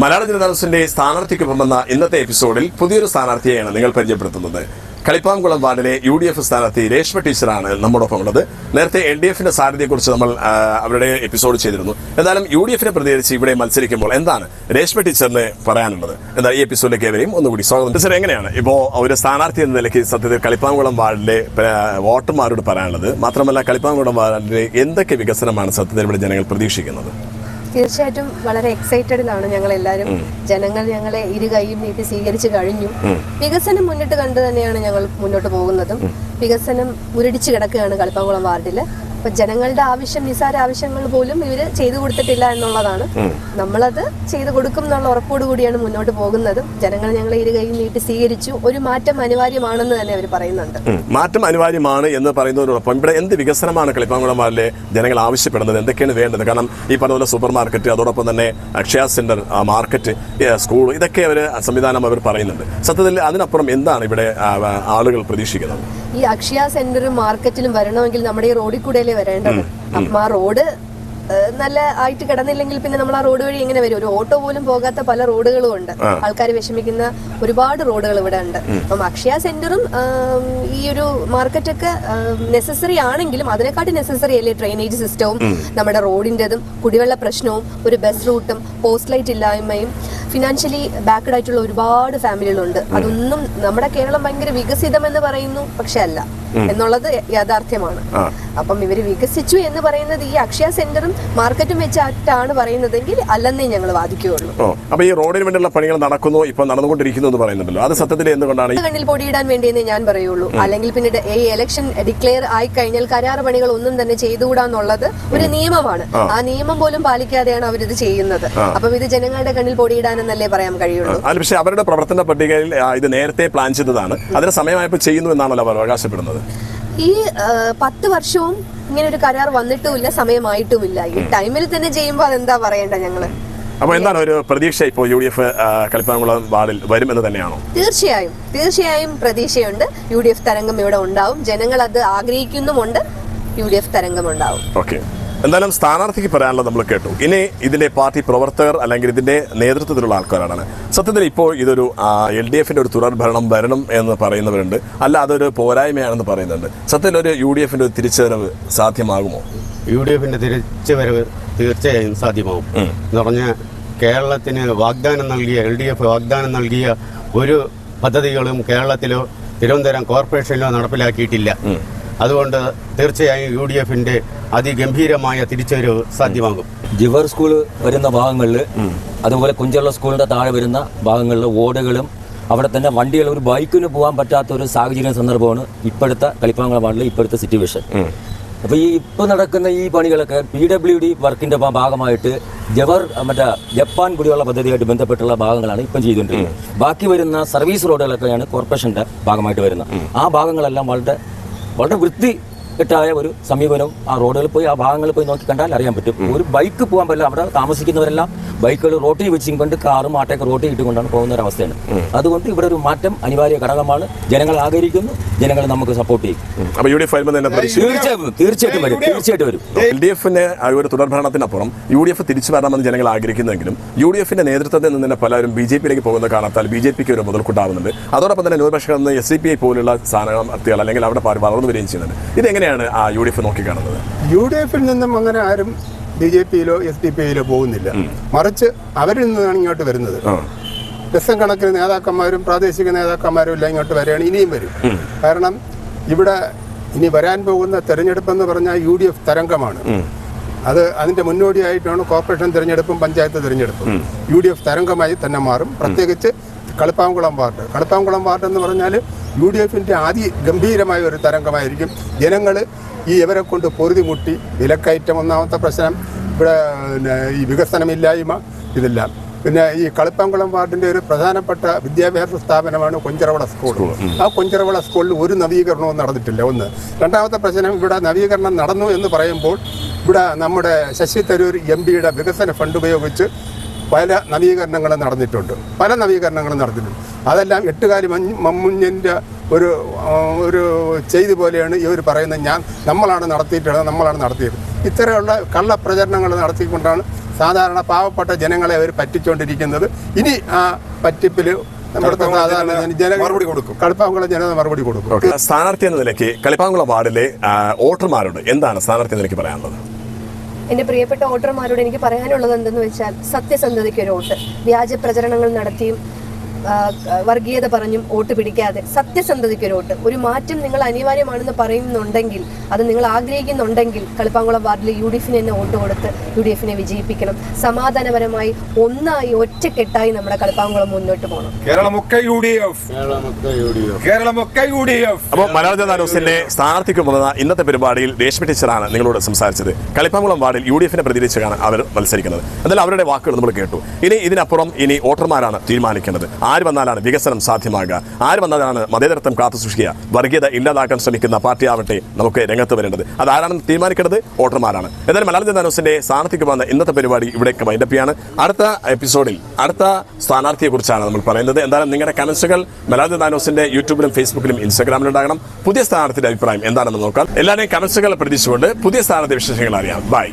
മലയാള ജനതാദസിന്റെ സ്ഥാനാർത്ഥിക്കൊപ്പം എന്ന ഇന്നത്തെ എപ്പിസോഡിൽ പുതിയൊരു സ്ഥാനാർത്ഥിയെയാണ് നിങ്ങൾ പരിചയപ്പെടുത്തുന്നത്. കളിപ്പാംകുളം വാർഡിലെ യു ഡി എഫ് സ്ഥാനാർത്ഥി രേഷ്മ ടീച്ചറാണ് നമ്മോടൊപ്പം ഉള്ളത്. നേരത്തെ എൽ ഡി എഫിന്റെ സാധ്യതയെക്കുറിച്ച് നമ്മൾ അവരുടെ എപ്പിസോഡ് ചെയ്തിരുന്നു. എന്നാലും യു ഡി എഫിനെ പ്രതികരിച്ച് ഇവിടെ മത്സരിക്കുമ്പോൾ എന്താണ് രേഷ്മ ടീച്ചറിന് പറയാനുള്ളത്? എന്താ ഈ എപ്പിസോഡിലേക്ക് ഏവരെയും ഒന്നുകൂടി സ്വാഗതം. ടീച്ചർ എങ്ങനെയാണ് ഇപ്പോൾ ഒരു സ്ഥാനാർത്ഥി എന്ന നിലയ്ക്ക് സത്യത്തിൽ കളിപ്പാംകുളം വാർഡിലെ വോട്ടർമാരോട് പറയാനുള്ളത്? മാത്രമല്ല കളിപ്പാംകുളം വാർഡിലെ എന്തൊക്കെ വികസനമാണ് സത്യത്തിൽ ഇവിടെ ജനങ്ങൾ പ്രതീക്ഷിക്കുന്നത്? തീർച്ചയായിട്ടും വളരെ എക്സൈറ്റഡിലാണ് ഞങ്ങൾ എല്ലാവരും ജനങ്ങൾ ഞങ്ങളെ ഇരു കൈയും നീട്ടി സ്വീകരിച്ചു കഴിഞ്ഞു. വികസനം മുന്നിട്ട് കണ്ടു തന്നെയാണ് ഞങ്ങൾ മുന്നോട്ട് പോകുന്നതും. വികസനം മുരടിച്ചു കിടക്കുകയാണ് കളിപ്പാങ്കുളം വാർഡിൽ. അപ്പൊ ജനങ്ങളുടെ ആവശ്യം നിസാര ആവശ്യങ്ങൾ പോലും ഇവർ ചെയ്തു കൊടുത്തിട്ടില്ല എന്നുള്ളതാണ്. നമ്മളത് ചെയ്തു കൊടുക്കും എന്നുള്ള ഉറപ്പോട് കൂടിയാണ് മുന്നോട്ട് പോകുന്നത്. ജനങ്ങൾ ഞങ്ങളെ ഇരു കൈ നീട്ടി സ്വീകരിച്ചു. ഒരു മാറ്റം അനിവാര്യമാണെന്ന് തന്നെ അവർ പറയുന്നുണ്ട്. മാറ്റം അനിവാര്യമാണ് എന്ന് പറയുന്നതിനോടൊപ്പം ഇവിടെ എന്ത് വികസനമാണ് കളിപ്പാങ്കുളം വാർഡിലെ ജനങ്ങൾ ആവശ്യപ്പെടുന്നത്? എന്തൊക്കെയാണ് വേണ്ടത്? കാരണം ഈ പറഞ്ഞ പോലെ സൂപ്പർ മാർക്കറ്റ് അതോടൊപ്പം തന്നെ അക്ഷയ സെന്റർ മാർക്കറ്റ് സ്കൂൾ ഇതൊക്കെ അവർ സംവിധാനം അവർ പറയുന്നുണ്ട്. സത്യത്തിൽ അതിനപ്പുറം എന്താണ് ഇവിടെ ആളുകൾ പ്രതീക്ഷിക്കുന്നത്? ഈ അക്ഷയ സെന്ററും മാർക്കറ്റിലും വരണമെങ്കിൽ നമ്മുടെ ഈ റോഡിൽ കൂടെയല്ലേ വരേണ്ടത്. അപ്പം ആ റോഡ് നല്ല ആയിട്ട് കിടന്നില്ലെങ്കിൽ പിന്നെ നമ്മൾ ആ റോഡ് വഴി എങ്ങനെ വരും. ഒരു ഓട്ടോ പോലും പോകാത്ത പല റോഡുകളും ഉണ്ട്. ആൾക്കാർ വിഷമിക്കുന്ന ഒരുപാട് റോഡുകൾ ഇവിടെ ഉണ്ട്. അപ്പം അക്ഷയ സെന്ററും ഈ ഒരു മാർക്കറ്റൊക്കെ നെസസറി ആണെങ്കിലും അതിനെക്കാട്ടി നെസസറി അല്ലേ ഡ്രെയിനേജ് സിസ്റ്റവും നമ്മുടെ റോഡിന്റെതും കുടിവെള്ള പ്രശ്നവും ഒരു ബസ് റൂട്ടും പോസ്റ്റ് ലൈറ്റ് ഇല്ലായ്മയും ഫിനാൻഷ്യലി ബാക്ക്ഡ് ആയിട്ടുള്ള ഒരുപാട് ഫാമിലികളുണ്ട് അതൊന്നും നമ്മുടെ കേരളം ഭയങ്കര വികസിതം എന്ന് പറയുന്നു പക്ഷെ അല്ല. എന്നുള്ളത് യാഥാർത്ഥ്യമാണ്. അപ്പം ഇവർ വികസിച്ചു എന്ന് പറയുന്നത് ഈ അക്ഷയ സെന്ററും മാർക്കറ്റും വെച്ചാണ് പറയുന്നതെങ്കിൽ അല്ലെന്നേ ഞങ്ങൾ വാദിക്കുകയുള്ളൂ. അപ്പൊ ഈ റോഡിന് വേണ്ടിയുള്ള പണികൾ നടക്കുന്നു ഇപ്പൊ നടന്നുകൊണ്ടിരിക്കുന്നു എന്ന് പറയുന്നുണ്ടല്ലോ. അത് സത്യത്തിൽ എന്തുകൊണ്ടാണ് കണ്ണിൽ പൊടിയിടാൻ വേണ്ടിയെന്നേ ഞാൻ പറയുള്ളൂ. അല്ലെങ്കിൽ പിന്നെ ഈ ഇലക്ഷൻ ഡിക്ലെയർ ആയി കഴിഞ്ഞാൽ കരാർ പണികൾ ഒന്നും തന്നെ ചെയ്തുകൂടാന്നുള്ളത് ഒരു നിയമമാണ്. ആ. നിയമം പോലും പാലിക്കാതെയാണ് അവരിത് ചെയ്യുന്നത്. അപ്പം ഇത് ജനങ്ങളുടെ കണ്ണിൽ പൊടിയിടാനെന്നല്ലേ പറയാൻ കഴിയുള്ളൂ? അതിൽ പക്ഷേ അവരുടെ പ്രവർത്തന പട്ടികയിൽ ഇത് നേരത്തെ പ്ലാൻ ചെയ്തതാണ്. അതിന് സമയമായപ്പോൾ ചെയ്യുന്നു എന്നാണല്ലോ അവർ അവകാശപ്പെടുന്നത്. ഈ പത്ത് വർഷവും ഇങ്ങനെ ഒരു കരാർ വന്നിട്ടുമില്ല സമയമായിട്ടുമില്ല. ഈ ടൈമിൽ തന്നെ ചെയ്യുമ്പോൾ അതെന്താ പറയണ്ട ഞങ്ങൾ? അപ്പോൾ എന്താണ് ഒരു പ്രതീക്ഷ ഇപ്പോൾ യു ഡി എഫ് കളിപ്പാങ്കുളം വാർഡിൽ വരും എന്ന് തന്നെയാണോ? തീർച്ചയായും തീർച്ചയായും പ്രതീക്ഷയുണ്ട്. യു ഡി എഫ് തരംഗം ഇവിടെ ഉണ്ടാവും. ജനങ്ങൾ അത് ആഗ്രഹിക്കുന്നുമുണ്ട്. യു ഡി എഫ് തരംഗം ഉണ്ടാവും. ഓക്കെ. എന്തായാലും സ്ഥാനാർത്ഥിക്ക് പറയാനുള്ളത് നമ്മൾ കേട്ടു. ഇനി ഇതിന്റെ പാർട്ടി പ്രവർത്തകർ അല്ലെങ്കിൽ ഇതിന്റെ നേതൃത്വത്തിലുള്ള ആൾക്കാരാണ്. സത്യത്തിൽ ഇപ്പോൾ ഇതൊരു എൽ ഡി എഫിന്റെ ഒരു തുടർഭരണം വരണം എന്ന് പറയുന്നവരുണ്ട്. അല്ല അതൊരു പോരായ്മയാണെന്ന് പറയുന്നുണ്ട്. സത്യത്തിൽ ഒരു യു ഡി എഫിന്റെ ഒരു തിരിച്ചുവരവ് സാധ്യമാകുമോ? യു ഡി എഫിന്റെ തിരിച്ചുവരവ് തീർച്ചയായും സാധ്യമാകും. എന്ന് പറഞ്ഞാൽ കേരളത്തിന് വാഗ്ദാനം നൽകിയ എൽ ഡി എഫ് വാഗ്ദാനം നൽകിയ ഒരു പദ്ധതികളും കേരളത്തിലോ തിരുവനന്തപുരം കോർപ്പറേഷനിലോ നടപ്പിലാക്കിയിട്ടില്ല. അതുകൊണ്ട് തീർച്ചയായും യു ഡി എഫിന്റെ അതിഗംഭീരമായ തിരിച്ചുവരവ് സാധ്യമാകും. ജിവർ സ്കൂൾ വരുന്ന ഭാഗങ്ങളിൽ അതുപോലെ കുഞ്ചള്ള സ്കൂളിന്റെ താഴെ വരുന്ന ഭാഗങ്ങളിൽ ഓടുകളും അവിടെ തന്നെ വണ്ടികൾ ഒരു ബൈക്കിന് പോകാൻ പറ്റാത്ത ഒരു സാഹചര്യം സന്ദർഭമാണ് ഇപ്പോഴത്തെ കളിപ്പാങ്കുളം വാർഡിലെ ഇപ്പോഴത്തെ സിറ്റുവേഷൻ അപ്പൊ ഈ ഇപ്പൊ നടക്കുന്ന ഈ പണികളൊക്കെ പി ഡബ്ല്യു ഡി വർക്കിന്റെ ഭാഗമായിട്ട് ജവർ മറ്റേ ജപ്പാൻ കുടിവെള്ള പദ്ധതിയായിട്ട് ബന്ധപ്പെട്ടുള്ള ഭാഗങ്ങളാണ് ഇപ്പം ചെയ്തുകൊണ്ടിരിക്കുന്നത്. ബാക്കി വരുന്ന സർവീസ് റോഡുകളൊക്കെയാണ് കോർപ്പറേഷന്റെ ഭാഗമായിട്ട് വരുന്നത്. ആ ഭാഗങ്ങളെല്ലാം വളരെ വളരെ വൃത്തി കെട്ടായ ഒരു സമീപനവും ആ റോഡുകളിൽ പോയി ആ ഭാഗങ്ങളിൽ പോയി നോക്കി കണ്ടാൽ അറിയാൻ പറ്റും. ഒരു ബൈക്ക് പോകാൻ പറ്റില്ല. അവിടെ താമസിക്കുന്നവരെല്ലാം ബൈക്കുകൾ റോട്ടിൽ വെച്ചും കൊണ്ട് കാറും ആട്ടയൊക്കെ റോട്ടിൽ ഇട്ടുകൊണ്ടാണ് പോകുന്ന ഒരു അവസ്ഥയാണ്. അതുകൊണ്ട് ഇവിടെ ഒരു മാറ്റം അനിവാര്യ ഘടകമാണ്. ജനങ്ങൾ ആഗ്രഹിക്കുന്നു ജനങ്ങൾ നമുക്ക് സപ്പോർട്ട് ചെയ്യും. തീർച്ചയായും തീർച്ചയായിട്ടും വരും. തീർച്ചയായിട്ടും വരും. എൽ ഡി എഫിന്റെ ഒരു തുടർഭരണത്തിനപ്പുറം യു ഡി എഫ് തിരിച്ചു വരണമെന്ന് ജനങ്ങൾ ആഗ്രഹിക്കുന്നെങ്കിലും യു ഡി എഫിന്റെ നേതൃത്വത്തിൽ നിന്ന് തന്നെ പലരും ബി ജെ പിയിലേക്ക് പോകുന്ന കാരണത്താൽ ബി ജെ പിക്ക് ഒരു മുതൽക്കൂട്ടാവുന്നുണ്ട്. അതോടൊപ്പം തന്നെ ന്യൂനപക്ഷം എസ് സി പി ഐ പോലുള്ള സ്ഥാനാർത്ഥികൾ അല്ലെങ്കിൽ അവിടെ വളർന്നു വരികയും ചെയ്യുന്നുണ്ട്. ഇതെങ്ങനെയാണ് ആ യു ഡി എഫ് നോക്കിക്കാണുന്നത് യു ഡി എഫിൽ നിന്നും അങ്ങനെ ആരും ബി ജെ പിയിലോ എസ് ഡി പി ഐയിലോ പോകുന്നില്ല. മറിച്ച് അവരിൽ നിന്നാണ് ഇങ്ങോട്ട് വരുന്നത്. ലക്ഷം കണക്കിന് നേതാക്കന്മാരും പ്രാദേശിക നേതാക്കന്മാരും എല്ലാം ഇങ്ങോട്ട് വരികയാണ് ഇനിയും വരും. കാരണം ഇവിടെ ഇനി വരാൻ പോകുന്ന തെരഞ്ഞെടുപ്പ് എന്ന് പറഞ്ഞാൽ യു ഡി എഫ് തരംഗമാണ്. അത് അതിന്റെ മുന്നോടിയായിട്ടാണ് കോർപ്പറേഷൻ തെരഞ്ഞെടുപ്പും പഞ്ചായത്ത് തെരഞ്ഞെടുപ്പും. യു ഡി എഫ് തരംഗമായി തന്നെ മാറും. പ്രത്യേകിച്ച് കളിപ്പാംകുളം വാർഡ്. കളിപ്പാംകുളം വാർഡ് എന്ന് പറഞ്ഞാൽ യു ഡി എഫിന്റെ ആദ്യ ഗംഭീരമായ ഒരു തരംഗമായിരിക്കും. ജനങ്ങൾ ഈ ഇവരെ കൊണ്ട് പൊറുതിമുട്ടി വിലക്കയറ്റം ഒന്നാമത്തെ പ്രശ്നം. ഇവിടെ പിന്നെ ഈ വികസനമില്ലായ്മ ഇതെല്ലാം. പിന്നെ ഈ കളിപ്പാങ്കുളം വാർഡിന്റെ ഒരു പ്രധാനപ്പെട്ട വിദ്യാഭ്യാസ സ്ഥാപനമാണ് കൊഞ്ചറവള സ്കൂൾ. ആ കൊഞ്ചറവള സ്കൂളിൽ ഒരു നവീകരണവും നടന്നിട്ടില്ല. ഒന്ന്. രണ്ടാമത്തെ പ്രശ്നം ഇവിടെ നവീകരണം നടന്നു എന്ന് പറയുമ്പോൾ ഇവിടെ നമ്മുടെ ശശി തരൂർ എം പിയുടെ വികസന ഫണ്ട് ഉപയോഗിച്ച് പല നവീകരണങ്ങളും നടന്നിട്ടുണ്ട്. പല നവീകരണങ്ങളും നടന്നിട്ടുണ്ട്. അതെല്ലാം എട്ടുകാലി മഞ്ഞ് മമ്മുഞ്ഞിന്റെ ഒരു ഒരു ചെയ്തി പോലെയാണ് ഇവർ പറയുന്നത്. ഞാൻ നമ്മളാണ് നടത്തിയിട്ടുള്ളത് നമ്മളാണ് നടത്തിയത്. ഇത്തരമുള്ള കള്ളപ്രചരണങ്ങൾ നടത്തിക്കൊണ്ടാണ് സാധാരണ പാവപ്പെട്ട ജനങ്ങളെ അവർ പറ്റിച്ചുകൊണ്ടിരിക്കുന്നത് ഇനി ആ പറ്റിപ്പിൽ നമ്മുടെ കളിപ്പാങ്കുളം ജനത മറുപടി കൊടുക്കും. സ്ഥാനാർത്ഥി എന്ന നിലയ്ക്ക് കളിപ്പാങ്കുളം വാർഡിലെ വോട്ടർമാരോട് എന്താണ് സ്ഥാനാർത്ഥി എന്ന നിലയ്ക്ക് പറയാനുള്ളത്? എന്റെ പ്രിയപ്പെട്ട വോട്ടർമാരോട് എനിക്ക് പറയാനുള്ളത് എന്തെന്ന് വെച്ചാൽ സത്യസന്ധതയ്ക്ക് ഒരു വോട്ട്. വ്യാജ പ്രചരണങ്ങൾ നടത്തിയും വർഗീയത പറഞ്ഞും വോട്ട് പിടിക്കാതെ സത്യസന്ധതയ്ക്ക് ഒരു വോട്ട്. ഒരു മാറ്റം നിങ്ങൾ അനിവാര്യമാണെന്ന് പറയുന്നുണ്ടെങ്കിൽ അത് നിങ്ങൾ ആഗ്രഹിക്കുന്നുണ്ടെങ്കിൽ കളിപ്പാങ്കുളം വാർഡിൽ യു ഡി എഫിന് തന്നെ വോട്ട് കൊടുത്ത് യു ഡി എഫിനെ വിജയിപ്പിക്കണം. സമാധാനപരമായി ഒന്നായി ഒറ്റക്കെട്ടായി നമ്മുടെ കളിപ്പാങ്കുളം മുന്നോട്ട് പോകണം. കേരളമൊക്കെ യു ഡി എഫ്. കേരളമൊക്കെ യു ഡി എഫ്. കേരളമൊക്കെ യു ഡി എഫ്. അപ്പോൾ മലയാള ജനതാ ന്യൂസിന്റെ സ്ഥാനാർത്ഥിക്ക് ഇന്നത്തെ പരിപാടിയിൽ രേഷ്മ ടീച്ചറാണ് നിങ്ങളോട് സംസാരിച്ചത്. കളിപ്പാങ്കുളം വാർഡിൽ യു ഡി എഫിനെ പ്രതികരിച്ചാണ് അവർ മത്സരിക്കുന്നത്. എന്നാൽ അവരുടെ വാക്കുകൾ നമ്മൾ കേട്ടു. ഇനി ഇതിനപ്പുറം ഇനി വോട്ടർമാരാണ് തീരുമാനിക്കേണ്ടത് ആര് വന്നാലാണ് വികസനം സാധ്യമാകുക? ആര് വന്നാലാണ് മതേതരത്വം കാത്തു സൂക്ഷിക്കുക? വർഗീയത ഇല്ലാതാക്കാൻ ശ്രമിക്കുന്ന പാർട്ടിയാവട്ടെ നമുക്ക് രംഗത്ത് വരേണ്ടത്. അത് ആരാണെന്ന് തീരുമാനിക്കേണ്ടത് വോട്ടർമാരാണ്. എന്നാലും മലയാള ന്യൂസിന്റെ സ്ഥാനാർത്ഥിക്ക് വന്ന ഇന്നത്തെ പരിപാടി ഇവിടെ വൈൻഡപ്പിയാണ് അടുത്ത എപ്പിസോഡിൽ അടുത്ത സ്ഥാനാർത്ഥിയെ കുറിച്ചാണ് നമ്മൾ പറയുന്നത്. എന്തായാലും നിങ്ങളുടെ കമൻസുകൾ മലയാള ന്യൂസിന്റെ യൂട്യൂബിലും ഫേസ്ബുക്കിലും ഇൻസ്റ്റാഗ്രാമിലും ഉണ്ടാകണം. പുതിയ സ്ഥാനാർത്ഥിയുടെ അഭിപ്രായം എന്താണെന്ന് നോക്കാം. എല്ലാവരെയും കമൻസുകൾ പ്രതീക്ഷിച്ചുകൊണ്ട് പുതിയ സ്ഥാനാർത്ഥി വിശേഷങ്ങൾ അറിയാം. ബൈ